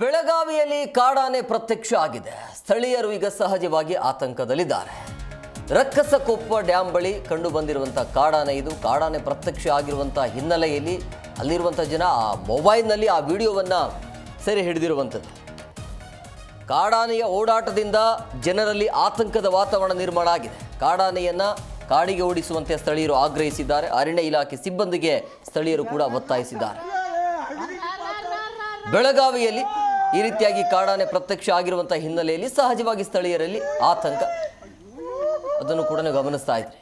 ಬೆಳಗಾವಿಯಲ್ಲಿ ಕಾಡಾನೆ ಪ್ರತ್ಯಕ್ಷ ಆಗಿದೆ. ಸ್ಥಳೀಯರು ಈಗ ಸಹಜವಾಗಿ ಆತಂಕದಲ್ಲಿದ್ದಾರೆ. ರಕ್ಕಸಕೊಪ್ಪ ಡ್ಯಾಂ ಬಳಿ ಕಂಡು ಬಂದಿರುವಂಥ ಕಾಡಾನೆ ಇದು. ಕಾಡಾನೆ ಪ್ರತ್ಯಕ್ಷ ಆಗಿರುವಂಥ ಹಿನ್ನೆಲೆಯಲ್ಲಿ ಅಲ್ಲಿರುವಂಥ ಜನ ಆ ಮೊಬೈಲ್ನಲ್ಲಿ ಆ ವಿಡಿಯೋವನ್ನು ಸೆರೆ ಹಿಡಿದಿರುವಂಥದ್ದು ಕಾಡಾನೆಯ ಓಡಾಟದಿಂದ ಜನರಲ್ಲಿ ಆತಂಕದ ವಾತಾವರಣ ನಿರ್ಮಾಣ ಆಗಿದೆ. ಕಾಡಾನೆಯನ್ನ ಕಾಡಿಗೆ ಓಡಿಸುವಂತೆ ಸ್ಥಳೀಯರು ಆಗ್ರಹಿಸಿದ್ದಾರೆ. ಅರಣ್ಯ ಇಲಾಖೆ ಸಿಬ್ಬಂದಿಗೆ ಸ್ಥಳೀಯರು ಕೂಡ ಒತ್ತಾಯಿಸಿದ್ದಾರೆ. ಬೆಳಗಾವಿಯಲ್ಲಿ ಈ ರೀತಿಯಾಗಿ ಕಾಡಾನೆ ಪ್ರತ್ಯಕ್ಷ ಆಗಿರುವಂತಹ ಹಿನ್ನೆಲೆಯಲ್ಲಿ ಸಹಜವಾಗಿ ಸ್ಥಳೀಯರಲ್ಲಿ ಆತಂಕ. ಅದನ್ನು ಕೂಡ ಗಮನಿಸ್ತಾ ಇದ್ರಿ.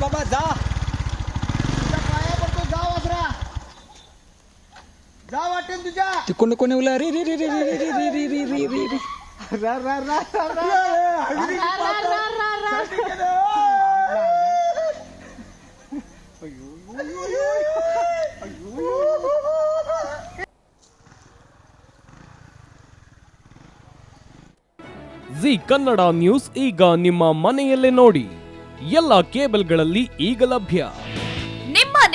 ಬಾಬಾ ಜಾ. ತಿಕ್ಕೊಂಡು ಕೊನೆ ಉಲ್ಲ ರೀ ರೀ ರೀ ರೀ ರೀ ರೀ ರೀ ರೀ ರೀ ರೀ ಜಿ ಕನ್ನಡ ನ್ಯೂಸ್ ಈಗ ನಿಮ್ಮ ಮನೆಯಲ್ಲೇ ನೋಡಿ ಎಲ್ಲ ಕೇಬಲ್ಗಳಲ್ಲಿ ಈಗ ಲಭ್ಯ